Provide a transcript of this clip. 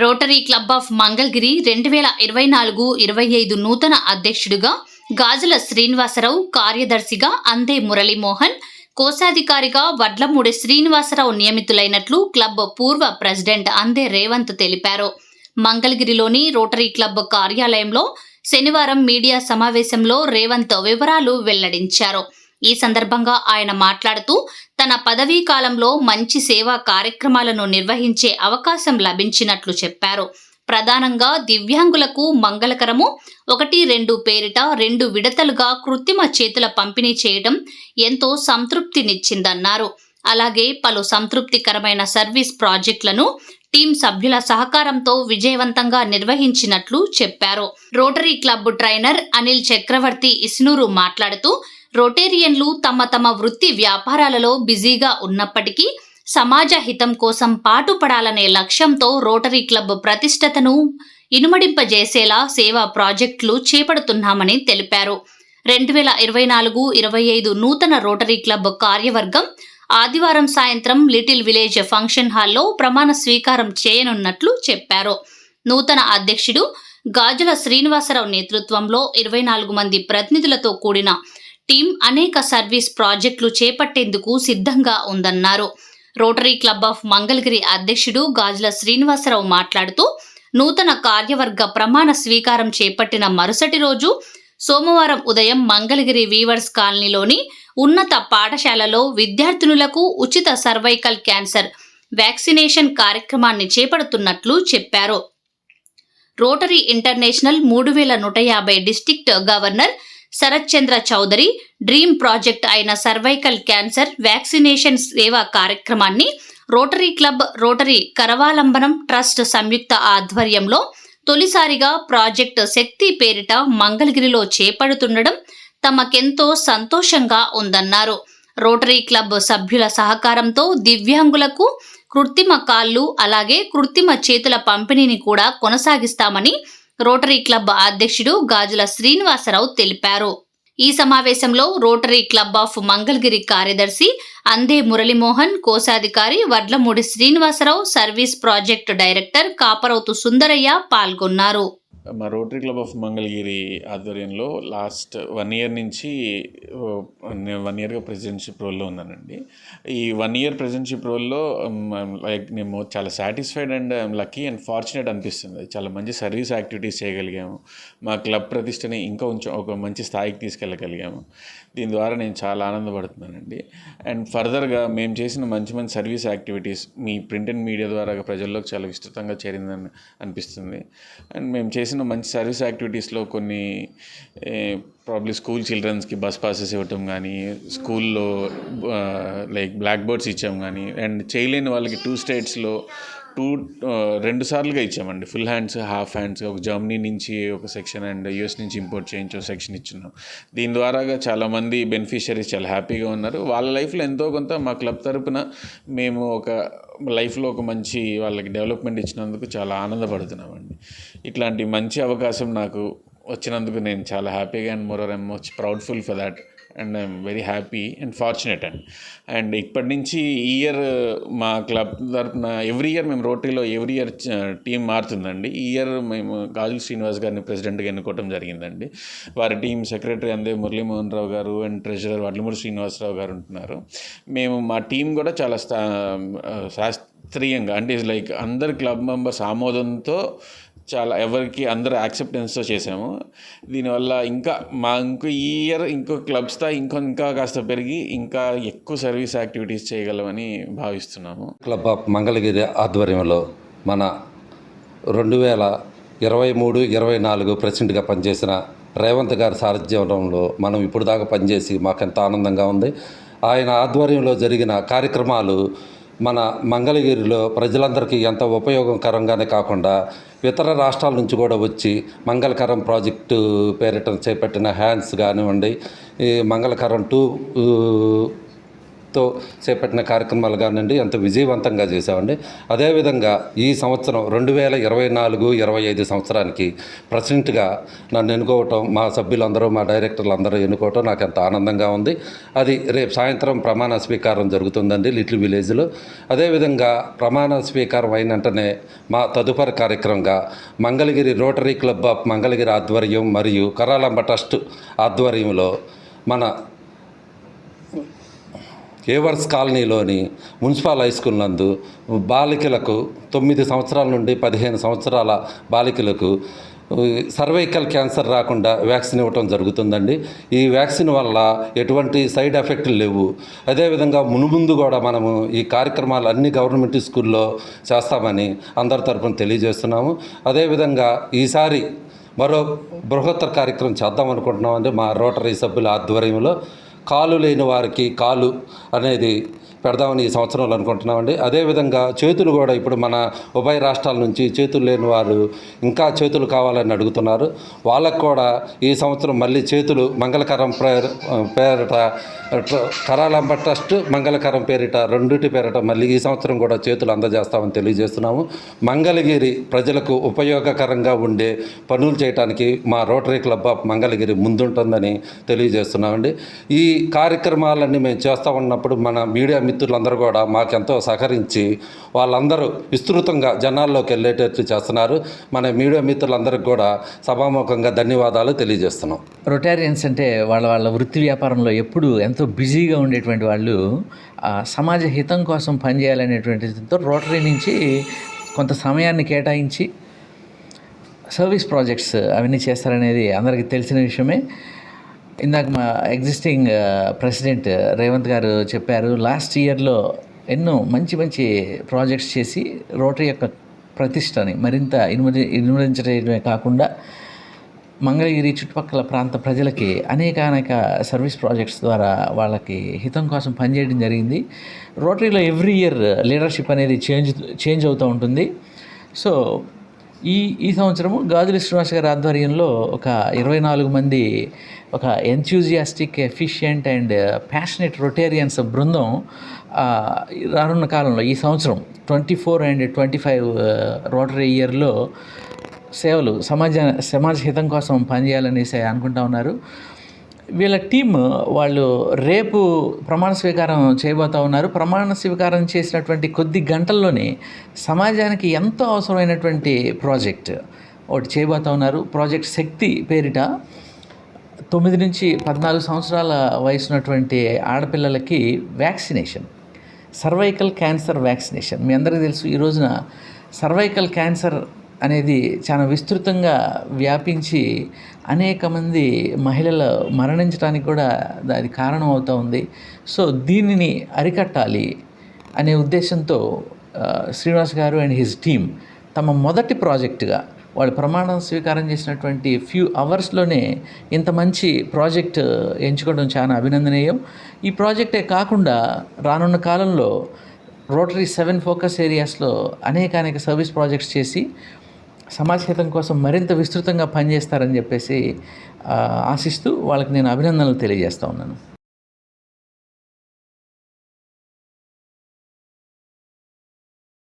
Rotary club of Mangalagiri రెండు వేల ఇరవై నాలుగు ఇరవై ఐదు నూతన అధ్యక్షుడిగా గాజుల శ్రీనివాసరావు కార్యదర్శిగా అందే మురళీమోహన్ కోశాధికారిగా వడ్లమూడి శ్రీనివాసరావు నియమితులైనట్లు క్లబ్ పూర్వ ప్రెసిడెంట్ అందే రేవంత్ తెలిపారు. మంగళగిరిలోని రోటరీ క్లబ్ కార్యాలయంలో శనివారం మీడియా సమావేశంలో రేవంత్ వివరాలు వెల్లడించారు. ఈ సందర్భంగా ఆయన మాట్లాడుతూ తన పదవీ కాలంలో మంచి సేవా కార్యక్రమాలను నిర్వహించే అవకాశం లభించినట్లు చెప్పారు. ప్రధానంగా దివ్యాంగులకు మంగళకరము ఒకటి రెండు పేరిట రెండు విడతలుగా కృత్రిమ చేతుల పంపిణీ చేయడం ఎంతో సంతృప్తినిచ్చిందన్నారు. అలాగే పలు సంతృప్తికరమైన సర్వీస్ ప్రాజెక్టులను టీం సభ్యుల సహకారంతో విజయవంతంగా నిర్వహించినట్లు చెప్పారు. Rotary club trainer Anil Chakravarthi Isnuru మాట్లాడుతూ రోటేరియన్లు తమ తమ వృత్తి వ్యాపారాలలో బిజీగా ఉన్నప్పటికీ సమాజ హితం కోసం పాటుపడాలనే లక్ష్యంతో రోటరీ క్లబ్ ప్రతిష్టతను ఇనుమడింపజేసేలా సేవా ప్రాజెక్టులు చేపడుతున్నామని తెలిపారు. రెండు వేల ఇరవై నాలుగు ఇరవై ఐదు నూతన రోటరీ క్లబ్ కార్యవర్గం ఆదివారం సాయంత్రం లిటిల్ విలేజ్ ఫంక్షన్ హాల్లో ప్రమాణ స్వీకారం చేయనున్నట్లు చెప్పారు. నూతన అధ్యక్షుడు గాజుల శ్రీనివాసరావు నేతృత్వంలో ఇరవై నాలుగు మంది ప్రతినిధులతో కూడిన టీం అనేక సర్వీస్ ప్రాజెక్టులు చేపట్టేందుకు సిద్ధంగా ఉందన్నారు. రోటరీ క్లబ్ ఆఫ్ మంగళగిరి అధ్యక్షుడు గాజుల శ్రీనివాసరావు మాట్లాడుతూ నూతన కార్యవర్గ ప్రమాణ స్వీకారం చేపట్టిన మరుసటి రోజు సోమవారం ఉదయం మంగళగిరి వీవర్స్ కాలనీలోని ఉన్నత పాఠశాలలో విద్యార్థినులకు ఉచిత సర్వైకల్ క్యాన్సర్ వ్యాక్సినేషన్ కార్యక్రమాన్ని చేపడుతున్నట్లు చెప్పారు. రోటరీ ఇంటర్నేషనల్ మూడు వేల నూట యాభై district governor Sarath Chandra Chowdary dream project అయిన సర్వైకల్ క్యాన్సర్ వ్యాక్సినేషన్ సేవా కార్యక్రమాన్ని Rotary club Rotary Karavalambanam trust సంయుక్త ఆధ్వర్యంలో తొలిసారిగా ప్రాజెక్ట్ శక్తి పేరిట మంగళగిరిలో చేపడుతుండడం తమకెంతో సంతోషంగా ఉందన్నారు. రోటరీ క్లబ్ సభ్యుల సహకారంతో దివ్యాంగులకు కృత్రిమ కాళ్ళు అలాగే కృత్రిమ చేతుల పంపిణీని కూడా కొనసాగిస్తామని రోటరీ క్లబ్ అధ్యక్షుడు గాజుల శ్రీనివాసరావు తెలిపారు. ఈ సమావేశంలో రోటరీ క్లబ్ ఆఫ్ మంగళగిరి కార్యదర్శి అందే మురళీమోహన్ కోశాధికారి Vadlamudi Srinivasarao service project director Kaparouthu Sundaraiah పాల్గొన్నారు. మా రోటరీ క్లబ్ ఆఫ్ మంగళగిరి ఆధ్వర్యంలో లాస్ట్ వన్ ఇయర్ నుంచి నేను వన్ ఇయర్గా ప్రెసిడెన్షిప్ రోల్లో ఉన్నానండి. ఈ వన్ ఇయర్ ప్రెసిడెన్షిప్ రోల్లో లైక్ మేము చాలా satisfied and lucky and fortunate అనిపిస్తుంది. చాలా మంచి సర్వీస్ యాక్టివిటీస్ చేయగలిగాము. మా క్లబ్ ప్రతిష్టని ఇంకా కొంచెం ఒక మంచి స్థాయికి తీసుకెళ్ళగలిగాము. దీని ద్వారా నేను చాలా ఆనందపడుతున్నానండి. అండ్ ఫర్దర్గా మేము చేసిన మంచి మంచి సర్వీస్ యాక్టివిటీస్ మీ ప్రింట్ అండ్ మీడియా ద్వారా ప్రజల్లోకి చాలా విస్తృతంగా చేరిందని అనిపిస్తుంది. అండ్ మేము చేసిన మంచి సర్వీస్ యాక్టివిటీస్లో కొన్ని ప్రాబ్లీ స్కూల్ చిల్డ్రన్స్కి బస్ పాసెస్ ఇవ్వటం కానీ స్కూల్లో లైక్ బ్లాక్ బోర్డ్స్ ఇచ్చాం కానీ అండ్ చేయలేని వాళ్ళకి టూ స్టేట్స్లో టూ రెండు సార్లుగా ఇచ్చామండి. Full hands half hands. ఒక జర్మనీ నుంచి ఒక సెక్షన్ అండ్ యూఎస్ నుంచి ఇంపోర్ట్ చేయించి ఒక సెక్షన్ ఇచ్చున్నాం. దీని ద్వారాగా చాలామంది బెనిఫిషరీస్ చాలా హ్యాపీగా ఉన్నారు. వాళ్ళ లైఫ్లో ఎంతో కొంత మా క్లబ్ తరపున మేము ఒక లైఫ్లో ఒక మంచి వాళ్ళకి డెవలప్మెంట్ ఇచ్చినందుకు చాలా ఆనందపడుతున్నామండి. ఇట్లాంటి మంచి అవకాశం నాకు వచ్చినందుకు నేను చాలా హ్యాపీగా and more I'm much proudful for that. And I'm very happy and fortunate and and ఇప్పటి నుంచి ఈ ఇయర్ మా క్లబ్ తరఫున ఎవ్రీ ఇయర్ మేము రోటరీలో ఎవ్రీ ఇయర్ టీం మారుతుందండి. ఈ ఇయర్ మేము గాజుల శ్రీనివాస్ గారిని ప్రెసిడెంట్గా ఎన్నుకోవడం జరిగిందండి. వారి టీం సెక్రటరీ అందే మురళీమోహన్ రావు గారు అండ్ ట్రెజరర్ వడ్లమూడి శ్రీనివాసరావు గారు ఉంటున్నారు. మేము మా టీం కూడా చాలా స్థా శాస్త్రీయంగా అంటే లైక్ అందరు క్లబ్ మెంబర్స్ ఆమోదంతో చాలా ఎవరికి అందరూ యాక్సెప్టెన్స్తో చేసాము దీనివల్ల ఇంకా మా ఇంకో ఈ ఇయర్ ఇంకో క్లబ్స్తో ఇంకో ఇంకా కాస్త పెరిగి ఇంకా ఎక్కువ సర్వీస్ యాక్టివిటీస్ చేయగలమని భావిస్తున్నాము. క్లబ్ ఆఫ్ మంగళగిరి ఆధ్వర్యంలో మన రెండు వేల ఇరవై మూడు ఇరవై నాలుగు ప్రెసిడెంట్గా పనిచేసిన రేవంత్ గారి సారథ్యంలో మనం ఇప్పుడు దాకా పనిచేసి మాకెంత ఆనందంగా ఉంది. ఆయన ఆధ్వర్యంలో జరిగిన కార్యక్రమాలు మన మంగళగిరిలో ప్రజలందరికీ ఎంత ఉపయోగకరంగానే కాకుండా ఇతర రాష్ట్రాల నుంచి కూడా వచ్చి మంగళకరం ప్రాజెక్టు పేరిట చేపట్టిన హ్యాండ్స్ కానివ్వండి ఈ మంగళకరం టూ ఆసక్తితో చేపట్టిన కార్యక్రమాలు కానివ్వండి ఎంతో విజయవంతంగా చేశామండి. అదేవిధంగా ఈ సంవత్సరం రెండు వేల ఇరవై నాలుగు ఇరవై ఐదు సంవత్సరానికి ప్రెసిడెంట్గా నన్ను ఎన్నుకోవటం మా సభ్యులందరూ మా డైరెక్టర్లు అందరూ ఎన్నుకోవటం నాకు ఎంత ఆనందంగా ఉంది. అది రేపు సాయంత్రం ప్రమాణ స్వీకారం జరుగుతుందండి లిటిల్ విలేజ్లో. అదేవిధంగా ప్రమాణ స్వీకారం అయిన వెంటనే మా తదుపరి కార్యక్రమంగా Mangalagiri Rotary club of Mangalagiri ఆధ్వర్యం మరియు కరాలంబ ట్రస్ట్ ఆధ్వర్యంలో మన ఏవర్స్ కాలనీలోని మున్సిపల్ హై స్కూల్ నందు బాలికలకు తొమ్మిది సంవత్సరాల నుండి పదిహేను సంవత్సరాల బాలికలకు సర్వైకల్ క్యాన్సర్ రాకుండా వ్యాక్సిన్ ఇవ్వటం జరుగుతుందండి. ఈ వ్యాక్సిన్ వల్ల ఎటువంటి సైడ్ ఎఫెక్ట్లు లేవు. అదేవిధంగా మునుముందు కూడా మనము ఈ కార్యక్రమాలు అన్ని గవర్నమెంట్ స్కూల్లో చేస్తామని అందరి తరఫున తెలియజేస్తున్నాము. అదేవిధంగా ఈసారి మరో బృహత్తర కార్యక్రమం చేద్దాం అనుకుంటున్నామండి మా రోటరీ సభ్యుల ఆధ్వర్యంలో. కాలు లేని వారికి కాలు అనేది పెడదామని ఈ సంవత్సరంలో అనుకుంటున్నామండి. అదేవిధంగా చేతులు కూడా ఇప్పుడు మన ఉభయ రాష్ట్రాల నుంచి చేతులు లేని వారు ఇంకా చేతులు కావాలని అడుగుతున్నారు. వాళ్ళకు కూడా ఈ సంవత్సరం మళ్ళీ చేతులు మంగళకరం పేరిట కరాలంబ ట్రస్ట్ మంగళకరం పేరిట రెండింటి పేరిట మళ్ళీ ఈ సంవత్సరం కూడా చేతులు అందజేస్తామని తెలియజేస్తున్నాము. మంగళగిరి ప్రజలకు ఉపయోగకరంగా ఉండే పనులు చేయడానికి మా రోటరీ క్లబ్ ఆఫ్ మంగళగిరి ముందుంటుందని తెలియజేస్తున్నామండి. ఈ కార్యక్రమాలన్నీ మేము చేస్తూ ఉన్నప్పుడు మన మీడియా మిత్రులందరూ కూడా మాకెంతో సహకరించి వాళ్ళందరూ విస్తృతంగా జనాల్లోకి వెళ్ళేటట్టు చేస్తున్నారు. మన మీడియా మిత్రులందరికీ కూడా సభాముఖంగా ధన్యవాదాలు తెలియజేస్తున్నాం. రొటారియన్స్ అంటే వాళ్ళ వాళ్ళ వృత్తి వ్యాపారంలో ఎప్పుడు ఎంతో బిజీగా ఉండేటువంటి వాళ్ళు సమాజ హితం కోసం పనిచేయాలనేటువంటితో రోటరీ నుంచి కొంత సమయాన్ని కేటాయించి సర్వీస్ ప్రాజెక్ట్స్ అవన్నీ చేస్తారనేది అందరికీ తెలిసిన విషయమే. ఇందాక మా ఎగ్జిస్టింగ్ ప్రెసిడెంట్ రేవంత్ గారు చెప్పారు లాస్ట్ ఇయర్లో ఎన్నో మంచి మంచి ప్రాజెక్ట్స్ చేసి రోటరీ యొక్క ప్రతిష్టని మరింత ఇనుమడి ఇనుమడించడమే కాకుండా మంగళగిరి చుట్టుపక్కల ప్రాంత ప్రజలకి అనేక అనేక సర్వీస్ ప్రాజెక్ట్స్ ద్వారా వాళ్ళకి హితం కోసం పనిచేయడం జరిగింది. రోటరీలో ఎవ్రీ ఇయర్ లీడర్షిప్ అనేది చేంజ్ చేంజ్ అవుతూ ఉంటుంది. సో ఈ ఈ సంవత్సరము గాజుల శ్రీనివాస్ గారి ఆధ్వర్యంలో ఒక ఇరవై నాలుగు మంది ఒక enthusiastic efficient and passionate Rotarians బృందం రానున్న కాలంలో ఈ సంవత్సరం twenty four and twenty five Rotary ఇయర్లో సేవలు సమాజ సమాజ హితం కోసం పనిచేయాలనేసి అనుకుంటా ఉన్నారు. వీళ్ళ టీమ్ వాళ్ళు రేపు ప్రమాణ స్వీకారం చేయబోతా ఉన్నారు. ప్రమాణ స్వీకారం చేసినటువంటి కొద్ది గంటల్లోనే సమాజానికి ఎంతో అవసరమైనటువంటి ప్రాజెక్ట్ ఒకటి చేయబోతా ఉన్నారు. ప్రాజెక్ట్ శక్తి పేరిట తొమ్మిది నుంచి పద్నాలుగు సంవత్సరాల వయసు ఉన్నటువంటి ఆడపిల్లలకి వ్యాక్సినేషన్ సర్వైకల్ క్యాన్సర్ వ్యాక్సినేషన్. మీ అందరికీ తెలుసు ఈ రోజున సర్వైకల్ క్యాన్సర్ అనేది చాలా విస్తృతంగా వ్యాపించి అనేక మంది మహిళలు మరణించడానికి కూడా అది కారణం అవుతూ ఉంది. సో దీనిని అరికట్టాలి అనే ఉద్దేశంతో శ్రీనివాస్ గారు అండ్ హిజ్ టీమ్ తమ మొదటి ప్రాజెక్టుగా వాళ్ళు ప్రమాణం స్వీకారం చేసినటువంటి ఫ్యూ అవర్స్లోనే ఇంత మంచి ప్రాజెక్ట్ ఎంచుకోవడం చాలా అభినందనీయం. ఈ ప్రాజెక్టే కాకుండా రానున్న కాలంలో రోటరీ సెవెన్ ఫోకస్ ఏరియాస్లో అనేక అనేక సర్వీస్ ప్రాజెక్ట్స్ చేసి సమాజ హితం కోసం మరింత విస్తృతంగా పనిచేస్తారని చెప్పేసి ఆశిస్తూ వాళ్ళకి నేను అభినందనలు తెలియజేస్తా ఉన్నాను.